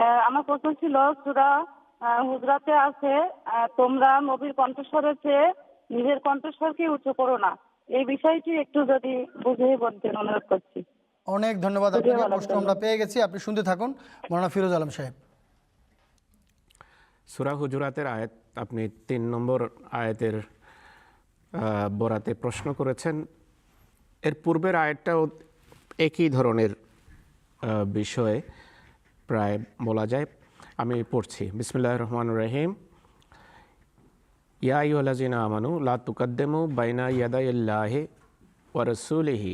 আমার প্রশ্ন ছিল সুরা হুজরাতে আছে তোমরা নবীর কণ্ঠস্বরের চেয়ে নিজের কণ্ঠস্বরকে উঁচু করো না। এই বিষয়টি একটু যদি বুঝিয়ে বলতেন অনুরোধ করছি। অনেক ধন্যবাদ আপনাকে প্রশ্ন আমরা পেয়ে গেছি। আপনি শুনতে থাকুন। মৌলানা ফিরোজ আলম সাহেব। সুরা হুজুরাতের আয়াত আপনি তিন নম্বর আয়াতের আহ, বরাতে প্রশ্ন করেছেন। এর পূর্বের আয়াতটাও একই ধরনের আহ, বিষয়ে। প্রায় বলা যায়, আমি পড়ছি। বিসমুল্লাহ রহমান রহিম। ইয়া ইউলাজিনা আমানু, লা তুকাদ্দেমু বাইনা ইয়াদাইল্লাহি ওয়া রাসূলিহি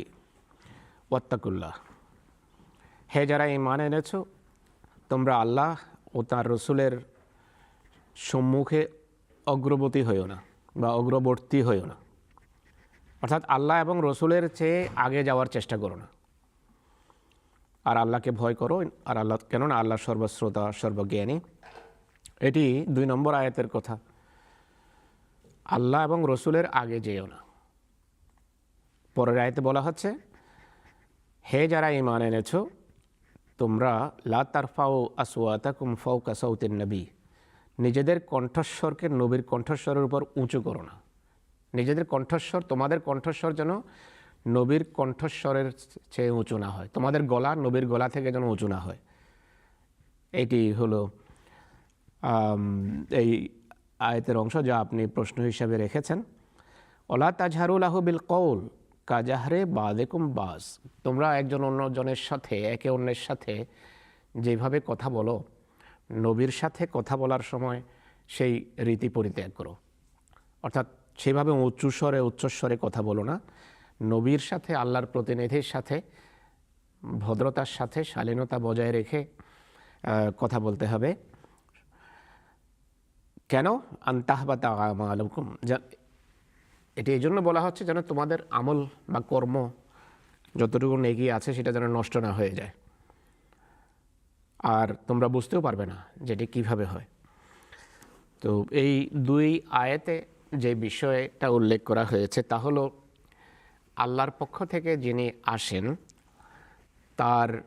ওয়াত্তাকুল্লাহ। হে যারা ইমান এনেছো, তোমরা আল্লাহ ও তার রসুলের সম্মুখে অগ্রবর্তী হইও না বা অগ্রবর্তী হইও না। অর্থাৎ আল্লাহ এবং রসুলের চেয়ে আগে যাওয়ার চেষ্টা করো না। আর আল্লাহকে ভয় করো, আর আল্লাহ, কেননা আল্লাহ সর্বশ্রোতা, সর্বজ্ঞানী। এটি দুই নম্বর আয়াতের কথা। আল্লাহ এবং রসুলের আগে যেও না। পরের আয়তে বলা হচ্ছে, হে যারা ইমান এনেছ, তোমরা লা তারফাও আসওয়াতাকুম ফাওকা সাউতিন নবী। নিজেদের কণ্ঠস্বরকে নবীর কণ্ঠস্বরের উপর উঁচু করো না। নিজেদের কণ্ঠস্বর, তোমাদের কণ্ঠস্বর যেন নবীর কণ্ঠস্বরের চেয়ে উঁচু না হয়। তোমাদের গলা নবীর গলা থেকে যেন উঁচু না হয়। এটি হলো এই আয়তের অংশ যা আপনি প্রশ্ন হিসাবে রেখেছেন। ওলা তাজহারুল আহ বিল কৌল কাজাহরে বাদেকুম বাস। তোমরা একজন অন্যজনের সাথে, একে অন্যের সাথে যেভাবে কথা বলো, নবীর সাথে কথা বলার সময় সেই রীতি পরিত্যাগ করো। অর্থাৎ সেভাবে উচ্চস্বরে উচ্চস্বরে কথা বলো না। নবীর সাথে, আল্লাহর প্রতিনিধির সাথে, ভদ্রতার সাথে শালীনতা বজায় রেখে কথা বলতে হবে। কেন? আন্তাহবাতা আলুকুম এটি এই জন্য বলা হচ্ছে যেন তোমাদের আমল বা কর্ম যতটুকু এগিয়ে আছে সেটা যেন নষ্ট না হয়ে যায়। আর তোমরা বুঝতেও পারবে না যেটি কীভাবে হয়। তো এই দুই আয়াতে যে বিষয়টা উল্লেখ করা হয়েছে তা হলো আল্লাহর পক্ষ থেকে যিনি আসেন, তার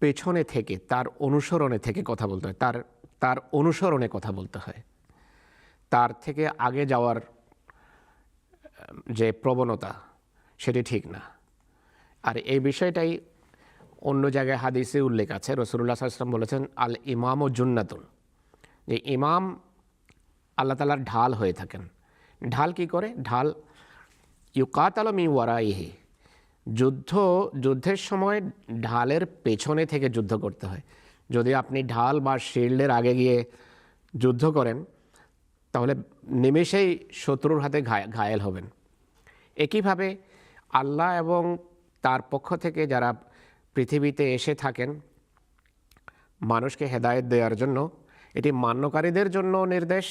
পেছনে থেকে, তার অনুসরণে থেকে কথা বলতে হয়। তার তার অনুসরণে কথা বলতে হয়। তার থেকে আগে যাওয়ার, যে প্রবণতা, সেটি ঠিক না। আর এই বিষয়টাই অন্য জায়গায় হাদিসে উল্লেখ আছে। রসুল্লাহ সাল্লাম বলেছেন আল ইমাম ও জুন্নাতুন। যে ইমাম আল্লাহ তালার ঢাল হয়ে থাকেন। ঢাল কি করে? ঢাল ইউকাত আলম ওয়ারাইহি। যুদ্ধ, যুদ্ধের সময় ঢালের পেছনে থেকে যুদ্ধ করতে হয়। যদি আপনি ঢাল বা শিল্ডের আগে গিয়ে যুদ্ধ করেন, তাহলে নিমেষেই শত্রুর হাতে ঘায়- ঘায়েল হবেন। একইভাবে আল্লাহ এবং তার পক্ষ থেকে যারা পৃথিবীতে এসে থাকেন, মানুষকে হেদায়েত দেওয়ার জন্য, এটি মান্যকারীদের জন্য নির্দেশ,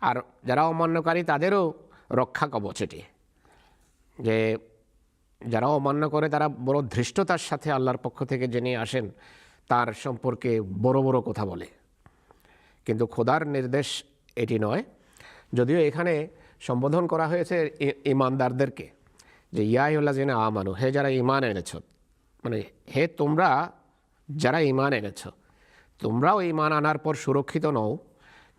আর যারা অমান্যকারী তাদেরও রক্ষা কবচ এটি। যে যারা অমান্য করে, তারা বড় ধৃষ্টতার সাথে আল্লাহর পক্ষ থেকে যিনি আসেন, তার সম্পর্কে বড় বড় কথা বলে। কিন্তু খোদার নির্দেশ এটি নয়। যদিও এখানে সম্বোধন করা হয়েছে ইমানদারদেরকে যে ইয়াইল্লা জেনে আমানু, হে যারা ইমান এনেছ মানে হে তোমরা যারা ইমান এনেছ, তোমরাও ইমান আনার পর সুরক্ষিত নও।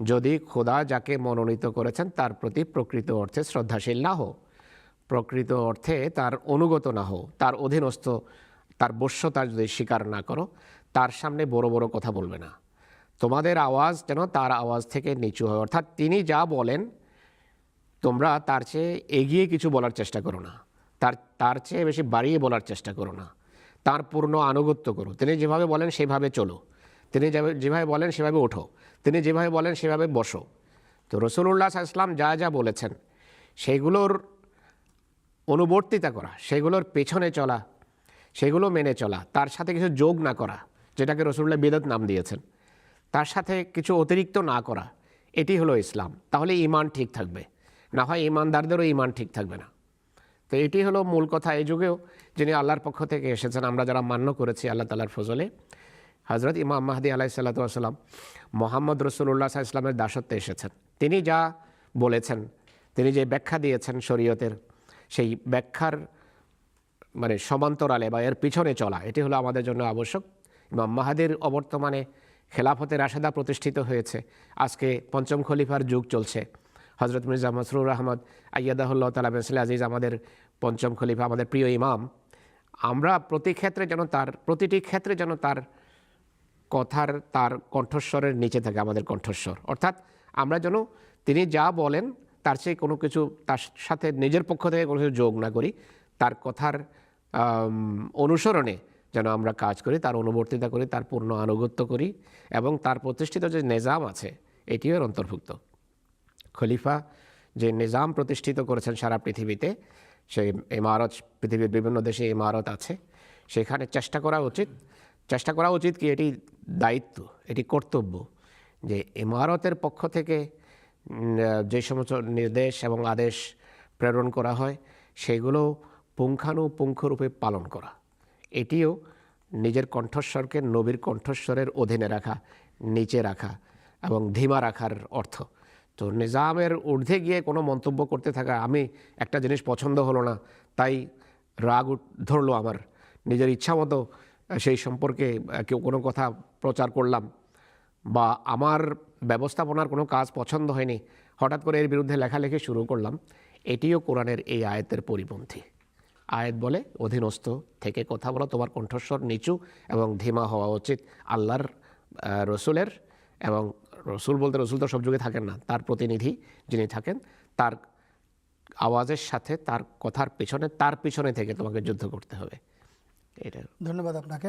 যদি খোদা যাকে মনোনীত করেছেন, তার প্রতি প্রকৃত অর্থে শ্রদ্ধাশীল না হো প্রকৃত অর্থে তার অনুগত না হও, তার অধীনস্থ, তার বশ্যতা যদি স্বীকার না করো, তার সামনে বড় বড় কথা বলবে না। তোমাদের আওয়াজ যেন তার আওয়াজ থেকে নিচু হয়। অর্থাৎ তিনি যা বলেন, তোমরা তার চেয়ে এগিয়ে কিছু বলার চেষ্টা করো না। তার তার চেয়ে বেশি বাড়িয়ে বলার চেষ্টা করো না। তার পূর্ণ আনুগত্য করো। তিনি যেভাবে বলেন, সেভাবে চলো। তিনি যেভাবে- যেভাবে বলেন, সেভাবে ওঠো। তিনি যেভাবে বলেন, সেভাবে বসো। তো রসুল্লাহ ইসলাম যা যা বলেছেন, সেগুলোর অনুবর্তিতা করা, সেগুলোর পেছনে চলা, সেগুলো মেনে চলা, তার সাথে কিছু যোগ না করা, যেটাকে রসুল্লাহ বেদত নাম দিয়েছেন, তার সাথে কিছু অতিরিক্ত না করা, এটি হলো ইসলাম। তাহলে ইমান ঠিক থাকবে। না হয় ইমানদারদেরও ইমান ঠিক থাকবে না। তো এটি হলো মূল কথা এই যুগেও, যিনি আল্লাহর পক্ষ থেকে এসেছেন, আমরা যারা মান্য করেছি আল্লাহ তালার ফজলে। হজরত ইমাম মাহদি আলাহি সাল্লাতাম মোহাম্মদ রসুল্লাহ ইসলামের দাসত্বে এসেছেন। তিনি যা বলেছেন, তিনি যে ব্যাখ্যা দিয়েছেন শরীয়তের সেই ব্যাখ্যার মানে সমান্তরালে বা এর পিছনে চলা, এটি হলো আমাদের জন্য আবশ্যক। ইমাম মাহাদের অবর্তমানে খেলাফতের রাশেদা প্রতিষ্ঠিত হয়েছে। আজকে পঞ্চম খলিফার যুগ চলছে। হজরত মির্জা মসরুর আহমদ আয়াদাহুল্লাহ তালা বেসলে আজিজ আমাদের পঞ্চম খলিফা, আমাদের প্রিয় ইমাম। আমরা প্রতি ক্ষেত্রে যেন তার, প্রতিটি ক্ষেত্রে যেন তার কথার, তার কণ্ঠস্বরের নিচে থাকে আমাদের কণ্ঠস্বর। অর্থাৎ আমরা যেন তিনি যা বলেন তার চেয়ে কোনো কিছু তার সাথে নিজের পক্ষ থেকে কোনো কিছু যোগ না করি। তার কথার অনুসরণে যেন আমরা কাজ করি, তার অনুবর্তিতা করি, তার পূর্ণ আনুগত্য করি এবং তার প্রতিষ্ঠিত যে নিজাম আছে, এটিও এর অন্তর্ভুক্ত। খলিফা যে নিজাম প্রতিষ্ঠিত করেছেন সারা পৃথিবীতে, সেই ইমারত, পৃথিবীর বিভিন্ন দেশে ইমারত আছে, সেখানে চেষ্টা করা উচিত, চেষ্টা করা উচিত কি এটি দায়িত্ব, এটি কর্তব্য যে ইমারতের পক্ষ থেকে যে সমস্ত নির্দেশ এবং আদেশ প্রেরণ করা হয়, সেগুলো পুঙ্খানুপুঙ্খরূপে পালন করা। এটিও নিজের কণ্ঠস্বরকে নবীর কণ্ঠস্বরের অধীনে রাখা, নিচে রাখা এবং ধিমা রাখার অর্থ। তো নিজামের ঊর্ধ্বে গিয়ে কোনো মন্তব্য করতে থাকা, আমি একটা জিনিস পছন্দ হলো না, তাই রাগ ধরলো আমার। নিজের ইচ্ছা মতো সেই সম্পর্কে কেউ কোনো কথা প্রচার করলাম বা আমার ব্যবস্থাপনার কোনো কাজ পছন্দ হয়নি, হঠাৎ করে এর বিরুদ্ধে লেখালেখি শুরু করলাম, এটিও কোরআনের এই আয়াতের পরিপন্থী। আয়াত বলে, অধীনস্থ থেকে কথা বলো, তোমার কণ্ঠস্বর নিচু এবং ধীমা হওয়া উচিত আল্লাহর রসুলের এবং রসুল বলতে রসুল তো সব যুগে থাকেন না, তার প্রতিনিধি যিনি থাকেন, তার আওয়াজের সাথে, তার কথার পিছনে, তার পিছনে থেকে তোমাকে যুদ্ধ করতে হবে। এটা ধন্যবাদ আপনাকে।